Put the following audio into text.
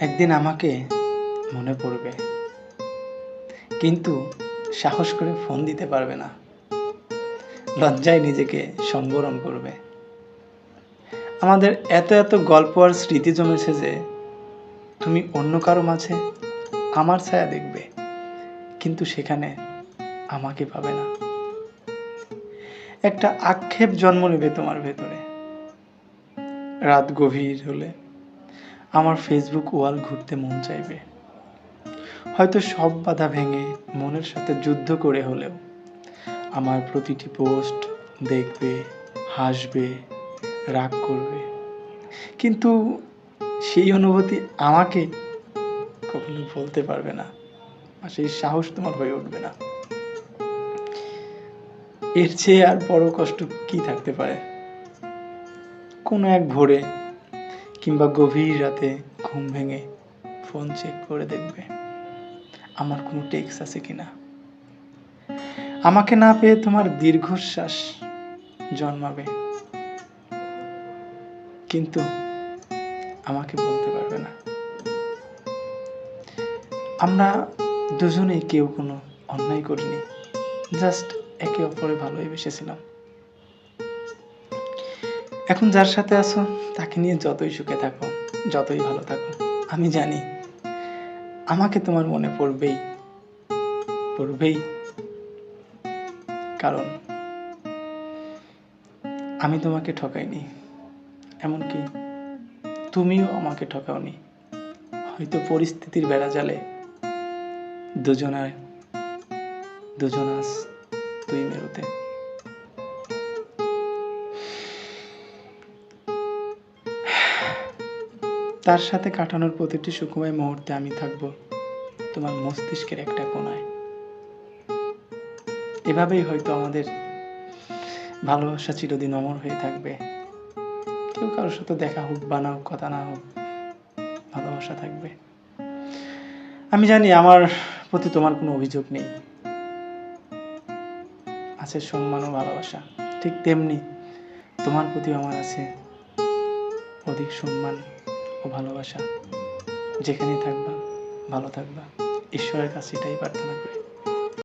একদিন আমাকে মনে পড়বে। কিন্তু সাহস করে ফোন দিতে পারবে না। লজ্জায় নিজেকে সংবরণ করবে। আমাদের এত এত গল্প আর স্মৃতি জমেছে যে তুমি অন্য কারও মাঝে আমার ছায়া দেখবে, কিন্তু সেখানে আমাকে পাবে না। একটা আক্ষেপ জন্ম নেবে তোমার ভেতরে। রাত গভীর হলে আমার ফেসবুক ওয়াল ঘুরতে মন চাইবে। হয়তো সব বাধা ভেঙে মনের সাথে যুদ্ধ করে হলেও আমার প্রতিটি পোস্ট দেখবে, হাসবে, রাগ করবে। কিন্তু সেই অনুভূতি আমাকে কখনো বলতে পারবে না আর সেই সাহস তোমার হয়ে উঠবে না। এর চেয়ে আর বড় কষ্ট কি থাকতে পারে? কোনো এক ভোরে কিংবা গভীর রাতে ঘুম ভেঙে ফোন চেক করে দেখবে আমার কোনো টেক্স আছে কিনা। আমাকে না পেয়ে তোমার দীর্ঘশ্বাস জন্মাবে। কিন্তু আমাকে বলতে পারবে না। আমরা দুজনেই কেউ কোনো অন্যায় করিনি। জাস্ট একে অপরে ভালোই বেসেছিলাম। এখন যার সাথে আছো, তাকে নিয়ে যতই সুখে থাকো, যতই ভালো থাকো, আমি জানি আমাকে তোমার মনে পড়বেই পড়বেই। কারণ আমি তোমাকে ঠকাইনি, এমনকি তুমিও আমাকে ঠকাওনি। হয়তো পরিস্থিতির বেড়া জালে দুজনায়, দুজনাস দুই মেরুতে। তার সাথে কাটানোর প্রতিটি সুখময় মুহূর্তে আমি থাকব তোমার মস্তিষ্কের একটা কোনায়। এভাবেই হয়তো আমাদের ভালোবাসা চিরদিন অমর হয়ে থাকবে। কেউ কারোর সাথে দেখা হোক বা না হোক, কথা না হোক, ভালোবাসা থাকবে। আমি জানি আমার প্রতি তোমার কোনো অভিযোগ নেই। আছে সম্মান ও ভালোবাসা। ঠিক তেমনি তোমার প্রতিও আমার আছে অধিক সম্মান। ও ভালোবাসা। যেখানেই থাকবা ভালো থাকবা। ঈশ্বরের কাছে এটাই প্রার্থনা করি।